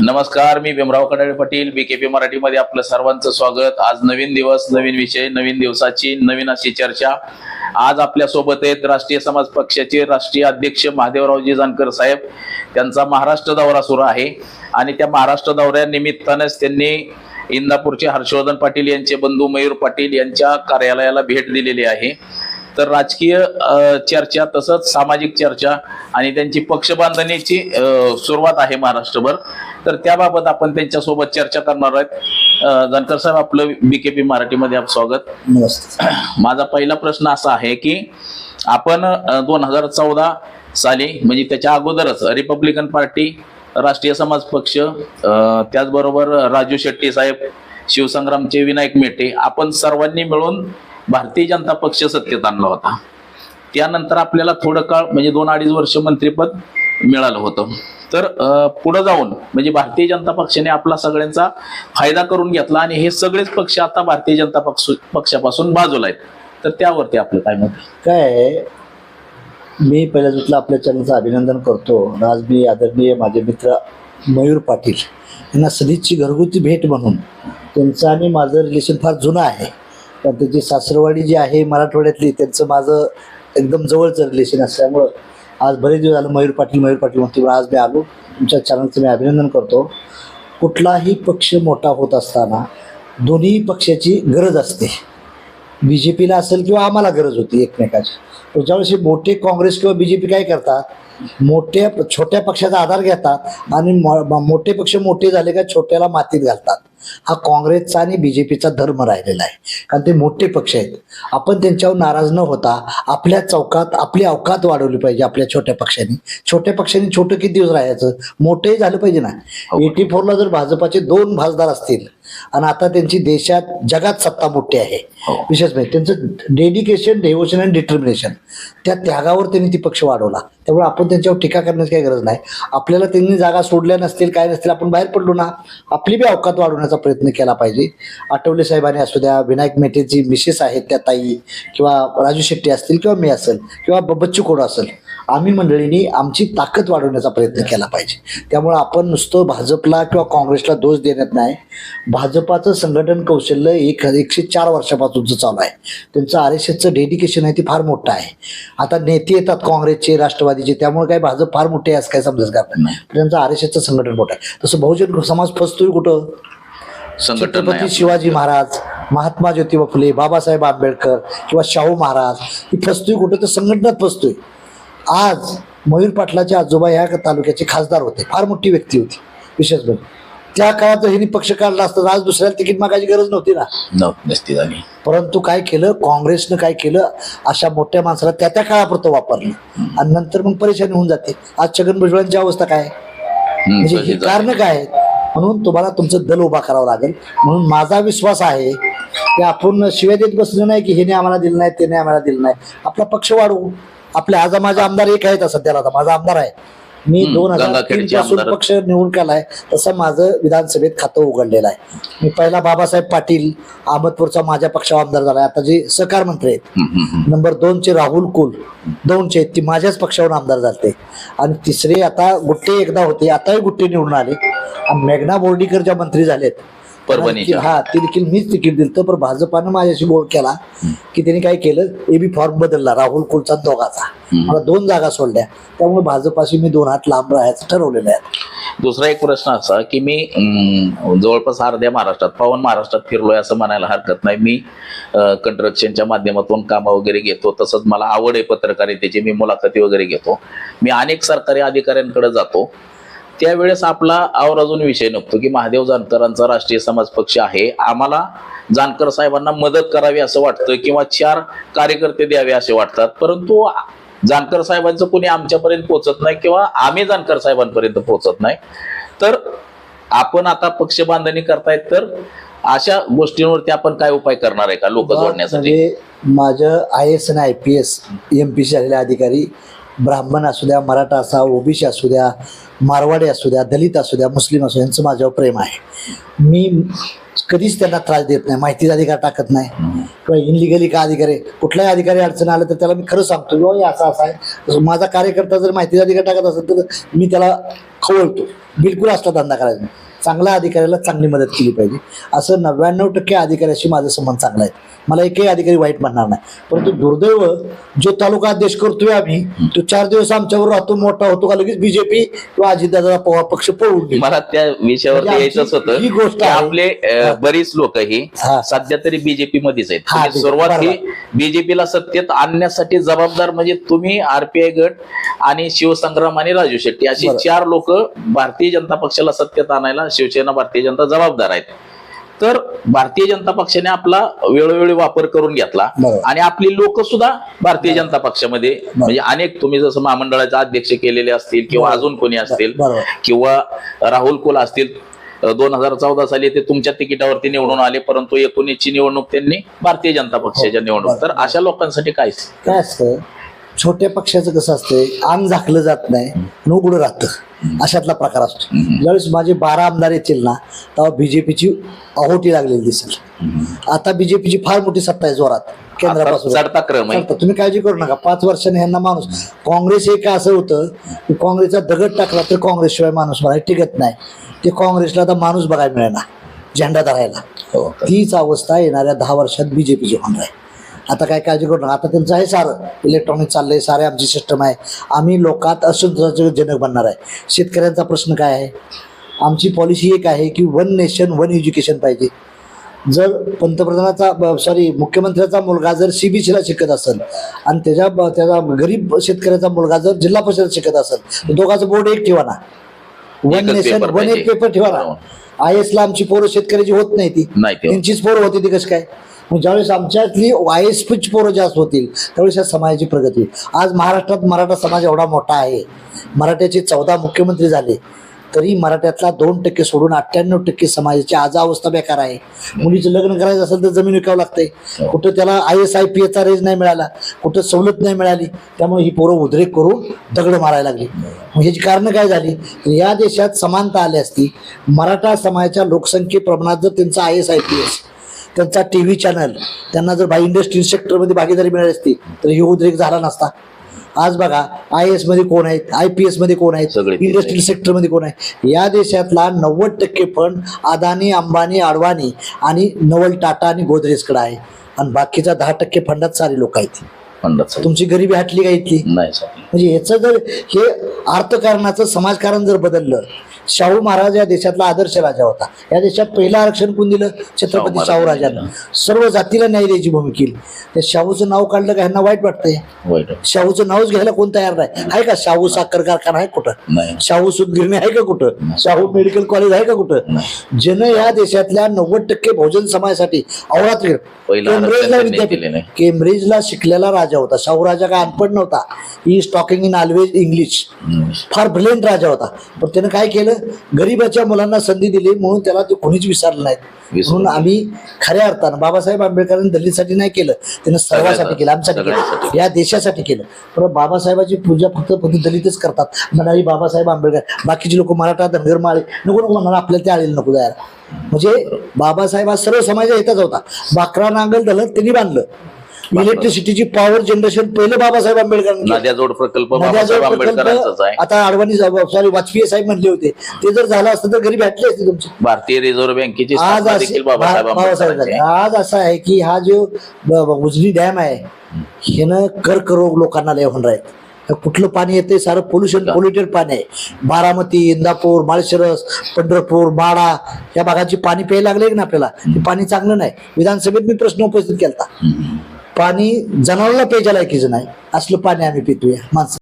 नमस्कार मी Bhimrao Kadale Patil B K P मराठीमध्ये आपलं सर्वांचं स्वागत. आज नवीन दिवस नवीन विषय नवीन दिवसाची नवीन अशी चर्चा. आज आपल्यासोबत आहेत राष्ट्रीय समाज पक्षाचे राष्ट्रीय अध्यक्ष महादेवरावजी जानकर साहेब. त्यांचा महाराष्ट्र दौरा सुरू आहे आणि त्या महाराष्ट्र दौऱ्यानिमित्तानेच त्यांनी इंदापूरचे हर्षवर्धन पाटील यांचे बंधू मयूर पाटील यांच्या कार्यालयाला भेट दिलेली आहे. तर राजकीय चर्चा तसंच सामाजिक चर्चा आणि त्यांची पक्षबांधणीची अ, सुरुवात आहे महाराष्ट्रभर. तर त्याबाबत आपण त्यांच्यासोबत चर्चा करणार आहेत. जानकर साहेब आपलं बीकेपी मराठीमध्ये आप स्वागत. नमस्ते माझा पहिला प्रश्न असा आहे की आपण दोन हजार चौदा साली म्हणजे त्याच्या अगोदरच रिपब्लिकन पार्टी राष्ट्रीय समाज पक्ष त्याचबरोबर राजू शेट्टी साहेब शिवसंग्रामचे विनायक मेटे आपण सर्वांनी मिळून भारतीय जनता पक्ष सत्तेत आणला होता. त्यानंतर आपल्याला थोडं काळ म्हणजे दोन अडीच वर्ष मंत्रिपद मिळालं होतं. तर पुढे पुढं जाऊन म्हणजे भारतीय जनता पक्षाने आपला सगळ्यांचा फायदा करून घेतला आणि हे सगळेच पक्ष आता भारतीय जनता पक्ष पक्षापासून बाजूला आहेत. तर त्यावरती आपलं काय मत काय मी पहिल्या जुतलं आपल्या चॅनलचं अभिनंदन करतो. आज मी आदरणीय माझे मित्र मयूर पाटील यांना सदिच्छी घरगुती भेट म्हणून. त्यांचं आणि माझं रिलेशन फार जुनं आहे. कारण त्याची सासरवाडी जी आहे मराठवाड्यातली त्यांचं माझं एकदम जवळचं रिलेशन असल्यामुळं आज बरेच दिवस झालं मयूर पाटील मयूर पाटील म्हणते आज मी आलो. तुमच्या चॅनलचं मी अभिनंदन करतो. कुठलाही पक्ष मोठा होत असताना दोन्ही पक्षाची गरज असते. बी जे पीला असेल किंवा आम्हाला गरज होती एकमेकाची. ज्यावेळेस हे मोठे काँग्रेस किंवा बी जे पी काय करतात मोठ्या छोट्या पक्षाचा आधार घेतात आणि मोठे पक्ष मोठे झाले का छोट्याला मातीत घालतात. हा काँग्रेसचा आणि बी जे पीचा धर्म राहिलेला आहे. कारण ते मोठे पक्ष आहेत. आपण त्यांच्यावर नाराज न होता आपल्या चौकात आपली अवकात वाढवली पाहिजे आपल्या छोट्या पक्षांनी. छोट्या पक्षांनी छोटं किती दिवस राहायचं? मोठंही झालं पाहिजे ना. एटी फोरला जर भाजपाचे दोन खासदार असतील आणि आता त्यांची देशात जगात सत्ता मोठी आहे. हो. विशेष म्हणजे त्यांचं डेडिकेशन डेव्होशन आणि डिटर्मिनेशन त्या त्यागावर त्यांनी ती पक्ष वाढवला. त्यामुळे आपण त्यांच्यावर टीका करण्याची काही गरज नाही. आपल्याला त्यांनी जागा सोडल्या नसतील काय नसतील आपण बाहेर पडलो ना आपली बी अवकात वाढवण्याचा प्रयत्न केला पाहिजे. आठवले साहेबांनी असू द्या विनायक मेटेची मिसेस आहेत त्या ताई किंवा राजू शेट्टी असतील किंवा मी असेल किंवा बच्चू कडू असेल आम्ही मंडळींनी आमची ताकद वाढवण्याचा प्रयत्न केला पाहिजे. त्यामुळे आपण नुसतं भाजपला किंवा काँग्रेसला दोष देण्यात नाही. भाजपाचं संघटन कौशल्य एक एकशे चार वर्षापासूनचं चालू आहे. त्यांचं आर एस एसचं डेडिकेशन आहे ते फार मोठं आहे. आता नेते येतात काँग्रेसचे राष्ट्रवादीचे त्यामुळे काय भाजप फार मोठे आहे असं काय समजायचं का. त्यांचं आर एस एसचं संघटन मोठं आहे. तसं बहुजन समाज फसतोय कुठं? छत्रपती शिवाजी महाराज महात्मा ज्योतिबा फुले बाबासाहेब आंबेडकर किंवा शाहू महाराज ही फसतोय कुठं? तर संघटनात फसतोय. आज मयूर पाटलाचे आजोबा या तालुक्याचे खासदार होते. फार मोठी व्यक्ती होती विशेष म्हणजे त्या काळात ह्यांनी पक्ष काढला असता आज दुसऱ्याला तिकीट मागायची गरज नव्हती ना. नसती झाली. परंतु काय केलं काँग्रेसनं काय केलं अशा मोठ्या माणसाला त्या त्या काळापुरतं वापरलं. आणि नंतर मग परेशानी होऊन जाते. आज छगन भुजबळांची अवस्था काय? म्हणजे ही. कारण काय म्हणून तुम्हाला तुमचं दल उभा करावं लागेल. म्हणून माझा विश्वास आहे की आपण शिव्या देत बसलो नाही की हेने आम्हाला दिलं नाही त्याने आम्हाला दिलं नाही. आपला पक्ष वाढवू. आपले आज माझे आमदार एक आहेत सध्याला आता माझा आमदार आहे. मी दोन हजार तीन पासून. पक्ष निवडून केलाय तसं माझं विधानसभेत खातं उघडलेलं आहे. मी पहिला बाबासाहेब पाटील अहमदपूरचा माझ्या पक्षावर आमदार झालाय. आता जे सहकार मंत्री आहेत. नंबर दोनचे राहुल कुल दोनचे ती माझ्याच पक्षावरून आमदार झालते. आणि तिसरे आता गुट्टे एकदा होते आताही गुट्टे निवडून आले. आणि मेघना बोर्डीकर ज्या मंत्री झालेत. परभणीच्या. हा ते देखील मीच तिकीट दिलं पण भाजपानं माझ्याशी बोल केला की त्यांनी काय केलं एबी फॉर्म बदलला राहुल कुलचा दोघाचा. मला दोन जागा सोडल्या. त्यामुळे भाजपाशी मी दोन हात लांब राहायचं ठरवलेलं आहे. दुसरा एक प्रश्न असा की मी जवळपास अर्ध्या महाराष्ट्रात पावन महाराष्ट्रात फिरलोय असं म्हणायला हरकत नाही. मी कंस्ट्रक्शनच्या माध्यमातून कामं वगैरे घेतो तसंच मला आवड आहे पत्रकारितेची मी मुलाखती वगैरे घेतो. मी अनेक सरकारी अधिकाऱ्यांकडे जातो. त्यावेळेस आपला आवर्जून विषय नसतो की महादेव जानकरांचा राष्ट्रीय समाज पक्ष आहे. आम्हाला जानकर साहेबांना मदत करावी असं वाटतं किंवा चार कार्यकर्ते द्यावे असे वाटतात. परंतु जानकर साहेबांचं कोणी आमच्यापर्यंत पोहोचत नाही किंवा आम्ही जानकर साहेबांपर्यंत पोहोचत नाही. तर आपण आता पक्ष बांधणी करतायत तर अशा गोष्टींवरती आपण काय उपाय करणार आहे का लोक जोडण्यासाठी? म्हणजे माझं आय एस आणि I P S M P झालेले अधिकारी ब्राह्मण असू द्या मराठा असा ओबीसी असू द्या मारवाडी असू द्या दलित असू द्या मुस्लिम असू यांचं माझ्यावर प्रेम आहे. मी कधीच त्यांना त्रास देत नाही माहितीचा अधिकार टाकत नाही. किंवा इनलिगली का अधिकारी कुठलाही अधिकारी अडचण आलं तर त्याला मी खरं सांगतो किंवा हे असं असं आहे. माझा कार्यकर्ता जर माहितीचा अधिकार टाकत असेल तर मी त्याला खवळतो. बिलकुल असला धंदा करायचा नाही. चांगल्या अधिकाऱ्याला चांगली मदत केली पाहिजे. असं नव्याण्णव टक्के अधिकाऱ्याशी माझं संबंध चांगला आहे. मला एकही अधिकारी वाईट म्हणणार नाही. परंतु दुर्दैव जो तालुका अध्यक्ष करतोय आम्ही तो चार दिवस आमच्यावर राहतो मोठा होतो का लगेच बीजेपी किंवा अजितदादा पवार पक्ष पळून मला त्या विषयावरती म्हणजे यायचंच होतं ही गोष्ट. आपले बरीच लोक ही. सध्या तरी बीजेपी मध्येच आहेत. तुम्ही सुरुवात ही बीजेपीला सत्तेत आणण्यासाठी जबाबदार म्हणजे तुम्ही आरपीआय गट आणि शिवसंग्राम आणि राजू शेट्टी अशी. चार लोक भारतीय जनता पक्षाला सत्तेत आणायला शिवसेना भारतीय जनता जबाबदार आहेत. तर भारतीय जनता पक्षाने आपला वेळोवेळी वापर करून घेतला. आणि आपली लोक सुद्धा भारतीय जनता पक्षामध्ये म्हणजे अनेक तुम्ही जसं महामंडळाचे अध्यक्ष केलेले असतील किंवा. अजून कोणी असतील किंवा राहुल कुल असतील दोन हजार चौदा साली ते तुमच्या तिकिटावरती निवडून आले परंतु एकोणीसची निवडणूक त्यांनी भारतीय जनता पक्षाच्या निवडणूक. तर अशा लोकांसाठी काय काय असतं? छोट्या पक्षाचं कसं असतंय? आम झाकलं जात नाही उघडं राहतं. अशातला प्रकार असतो. ज्यावेळेस माझे बारा आमदार येतील ना तेव्हा बीजेपीची अहोटी लागलेली दिसेल. आता बीजेपीची फार मोठी सत्ता आहे जोरात केंद्रापासून. तुम्ही काळजी करू नका पाच वर्षांनी ह्यांना माणूस. काँग्रेस एक असं होतं की काँग्रेसचा दगड टाकला तर काँग्रेसशिवाय माणूस मला टिकत नाही. ते काँग्रेसला आता माणूस बघायला मिळेना झेंडा धरायला. हो. तीच अवस्था येणाऱ्या दहा वर्षात बीजेपीची होणार आहे. आता काय काळजी करू नका. आता त्यांचं आहे सारं. इलेक्ट्रॉनिक चाललंय सारे आमची सिस्टम आहे. आम्ही लोकात जनक बनणार आहे. शेतकऱ्यांचा प्रश्न काय आहे? आमची पॉलिसी एक आहे की वन नेशन वन एज्युकेशन पाहिजे. जर पंतप्रधानाचा सॉरी मुख्यमंत्र्याचा मुलगा जर सीबीसीला शिकत असेल आणि त्याच्या ब- त्याचा गरीब शेतकऱ्याचा मुलगा जर जिल्हा परिषद शिकत असेल तर दोघांचं बोर्ड एक ठेवा ना वन नेशन वन एक. पेपर ठेवा ना हो. आय एसला आमची पोरं शेतकऱ्याची होत नाही ती. त्यांचीच पोरं होती ती कसं काय? ज्यावेळेस आमच्यातली आय पोरं जास्त होतील त्यावेळेस या समाजाची प्रगती होईल. आज महाराष्ट्रात मराठा समाज एवढा मोठा आहे मराठ्याचे चौदा मुख्यमंत्री झाले तरी मराठ्यातला दोन टक्के सोडून अठ्ठ्याण्णव टक्के समाजाची आज अवस्था बेकार आहे. मुलीचं लग्न करायचं असेल तर जमीन विकावं लागते कुठं त्याला आय एस आय पी एचा रेज नाही मिळाला कुठं सवलत नाही मिळाली त्यामुळे ही पोरं उद्रेक करून दगड मारायला लागली. मग ह्याची कारणं काय झाली? या देशात समानता आली असती मराठा समाजाच्या लोकसंख्येप्रमाणात जर त्यांचा I S I P S त्यांचा टी व्ही चॅनल त्यांना जर बाय इंडस्ट्रियल सेक्टरमध्ये भागीदारी मिळाली असती तर ही उद्रेक झाला नसता. आज बघा आय एसमध्ये कोण आहेत आय पी एसमध्ये कोण आहेत इंडस्ट्रियल सेक्टरमध्ये कोण आहे? या देशातला नव्वद टक्के फंड अदानी अंबानी आडवाणी आणि नवल टाटा आणि गोदरेजकडे आहे. आणि बाकीचा दहा टक्के फंडात सारे लोक आहेत. तुमची गरिबी हटली का इथली? म्हणजे ह्याचं जर हे अर्थकारणाचं समाजकारण जर बदललं शाहू महाराज या देशातला आदर्श राजा होता. या देशात पहिलं आरक्षण कोण दिलं? छत्रपती शाहू राजांना. सर्व जातीला न्याय द्यायची भूमिका केली त्या शाहूचं नाव काढलं का ह्यांना वाईट वाटतंय? शाहूचं नावच घ्यायला कोण तयार नाही? आहे का शाहू साखर कारखाना आहे कुठं? शाहू सुदगिरणी आहे का कुठं? शाहू मेडिकल कॉलेज आहे का कुठं? जन या देशातल्या नव्वद टक्के भोजन समाजासाठी अवरात्र केम्ब्रिजला विद्यापीठ. केम्ब्रिजला शिकलेला राजा होता. शाहू राजा काय अनपढ नव्हता. He talking in always English फार ब्रिलियंट राजा होता. पण त्यानं काय केलं? गरीबाच्या मुलांना संधी दिली म्हणून त्याला ते कोणीच विसरलं नाहीत. म्हणून आम्ही खऱ्या अर्थानं बाबासाहेब आंबेडकरांनी दलितसाठी नाही केलं त्यानं सर्वांसाठी केलं आमच्यासाठी केलं. या देशासाठी केलं. पण बाबासाहेबाची पूजा फक्त फक्त दलितच करतात. म्हणाली बाबासाहेब आंबेडकर बाकीचे लोक मराठा धनगर माळे नको नको म्हणणार आपल्याला ते आलेलं नको जायला. म्हणजे बाबासाहेब हा सर्व समाजा येतच होता. बाकरा नांगल दलत त्यांनी बांधलं. इलेक्ट्रिसिटीची पॉवर जनरेशन पहिलं बाबासाहेब. नद्या जोड प्रकल्प आता अडवाणी सॉरी वाजपेयी साहेब म्हणले होते. ते जर झालं असतं तर गरीब हटली असते तुमची. भारतीय रिझर्व्ह बँकेची आज. आज असं आहे की हा जो उजनी डॅम आहे ह्यानं कर्करोग लोकांना लय होणार आहेत. कुठलं पाणी येते सारं पोल्युशन पोल्युटेड पाणी आहे. बारामती इंदापूर माळशिरस पंढरपूर माडा या भागाची पाणी प्यायला लागले की ना आपल्याला? पाणी चांगलं नाही. विधानसभेत मी प्रश्न उपस्थित केला पाणी जनावरांना प्यायच्या लायकीचं नाही. असलं पाणी आम्ही पितोय माणसं.